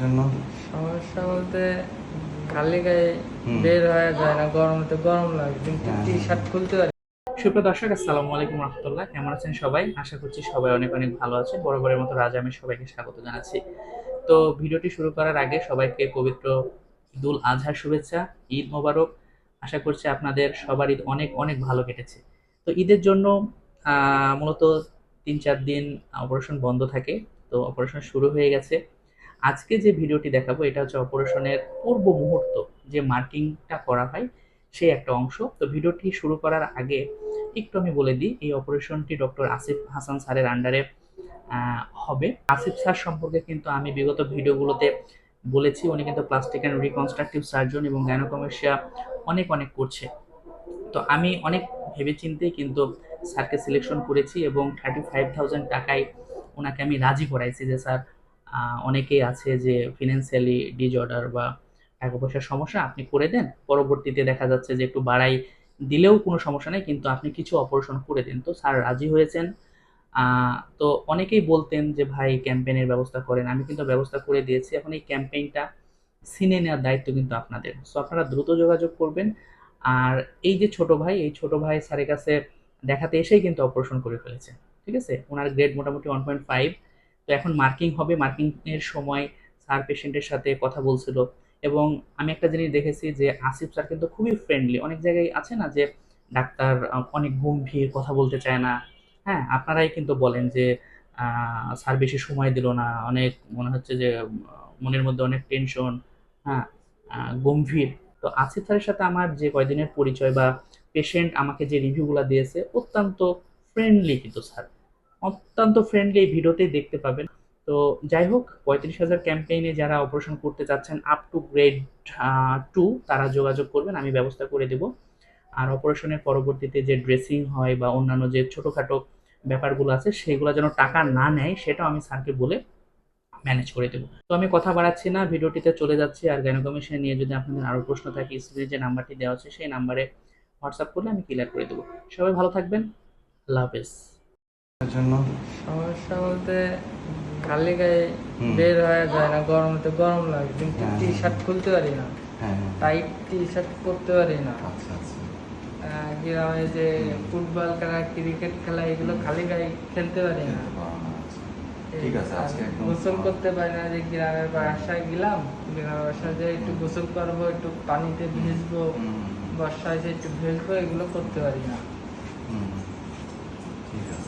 জন্য? সমস্যা বলতে খালি গায়ে। বের হয়ে যায় না গরমতে গরম লাগে কিন্তু হ্যাঁ। টি শার্ট খুলতে পারি। সুপ্রিয় দর্শক আসসালামু আলাইকুম রহমতুল্লাহ। কেমন আছেন সবাই? আশা করছি সবাই অনেক অনেক ভালো আছেন বরাবরের মতো রাজা আমি সবাইকে স্বাগত জানাচ্ছি। তো ভিডিওটি শুরু করার আগে সবাইকে পবিত্র ঈদুল আজহার শুভেচ্ছা ঈদ মোবারক। আশা করছি আপনাদের সবার ঈদ অনেক অনেক ভালো কেটেছে। তো ঈদের জন্য আহ, মূলত তিন চার দিন অপারেশন বন্ধ থাকে। তো অপারেশন শুরু হয়ে গেছে। আজকে যে ভিডিওটি দেখাবো, এটা হচ্ছে অপারেশনের পূর্ব মুহূর্ত যে মার্কিংটা করা হয়, সেই একটা অংশ। তো ভিডিওটি শুরু করার আগে একটু আমি বলে দিই, এই অপারেশনটি ডক্টর আসিফ হাসান স্যারের আন্ডারে হবে। আসিফ স্যার সম্পর্কে কিন্তু আমি বিগত ভিডিওগুলোতে বলেছি, উনি কিন্তু প্লাস্টিক অ্যান্ড রিকনস্ট্রাকটিভ সার্জন এবং গ্যানোকমেশিয়া অনেক অনেক করছে। তো আমি অনেক ভেবেচিন্তেই কিন্তু স্যারকে সিলেকশন করেছি এবং থার্টি ফাইভ থাউজেন্ড টাকায় ওনাকে আমি রাজি করাইছি যে স্যার অনেকেই আছে যে ফিনান্সিয়ালি ডিজঅর্ডার বা টাকা পয়সার সমস্যা আপনি করে দেন, পরবর্তীতে দেখা যাচ্ছে যে একটু বাড়াই দিলেও কোনো সমস্যা নেই, কিন্তু আপনি কিছু অপারেশন করে দিন। তো স্যার রাজি হয়েছেন? তো অনেকেই বলতেন যে, ভাই ক্যাম্পেইনের ব্যবস্থা করেন। আমি কিন্তু ব্যবস্থা করে দিয়েছি। এখন এই ক্যাম্পেইনটা সিনে নেওয়ার দায়িত্ব কিন্তু আপনাদের। সো আপনারা দ্রুত যোগাযোগ করবেন। আর এই যে ছোট ভাই, এই ছোট ভাই স্যারের কাছে দেখাতে এসেই কিন্তু অপারেশন করে ফেলেছে। ঠিক আছে? ওনার গ্রেড মোটামুটি ওয়ান পয়েন্ট ফাইভ তো এখন মার্কিং হবে মার্কিংয়ের সময় স্যার পেশেন্টের সাথে কথা বলছিল। এবং আমি একটা জিনিস দেখেছি যে আসিফ স্যার কিন্তু খুবই ফ্রেন্ডলি অনেক জায়গায় আছে না যে ডাক্তার অনেক গম্ভীর কথা বলতে চায় না। হ্যাঁ আপনারাই কিন্তু বলেন যে স্যার বেশি সময় দিল না। অনেক মনে হচ্ছে যে মনের মধ্যে অনেক টেনশন হ্যাঁ গম্ভীর। তো আসিফ স্যারের সাথে আমার যে কয়দিনের পরিচয় বা পেশেন্ট আমাকে যে রিভিউগুলো দিয়েছে, অত্যন্ত ফ্রেন্ডলি কিন্তু স্যার অত্যন্ত ফ্রেন্ডলি এই ভিডিওতেই দেখতে পাবেন। তো যাই হোক, পঁয়ত্রিশ হাজার ক্যাম্পেইনে যারা অপারেশন করতে চাচ্ছেন আপ টু গ্রেড টু তারা যোগাযোগ করবেন, আমি ব্যবস্থা করে দেব। আর অপারেশনের পরবর্তীতে যে ড্রেসিং হয় বা অন্যান্য যে ছোটোখাটো ব্যাপারগুলো আছে, সেগুলো যেন টাকা না নেয়, সেটাও আমি স্যারকে বলে ম্যানেজ করে দেবো। তো আমি কথা বাড়াচ্ছি না, ভিডিওটিতে চলে যাচ্ছি। আর গ্যানোকমিশন নিয়ে যদি আপনাদের আরও প্রশ্ন থাকে স্ক্রিনে যে নাম্বারটি দেওয়া আছে, সেই নাম্বারে হোয়াটসঅ্যাপ করলে আমি ক্লিয়ার করে দেবো। সবাই ভালো থাকবেন। আল্লাহ হাফেজ। জন্য? সমস্যা বলতে খালি গায়ে বের হয়ে যায় না গরমতে গরম লাগে কিন্তু হ্যাঁ। টি শার্ট খুলতে পারি না। হ্যাঁ হ্যাঁ। টাইট টি শার্ট পরতে পারি না। আচ্ছা আচ্ছা। গ্রামে যে ফুটবল খেলা ক্রিকেট খেলা এগুলো খালি গায়ে খেলতে পারি না। আচ্ছা। ঠিক আছে আজকে গোসল করতে পারি না যে গ্রামের বাসায় গেলাম গ্রামের বাসায় যে একটু গোসল করব একটু পানিতে ভিজবো বর্ষায় যে একটু ভিজবো এগুলো করতে পারি না। ঠিক আছে।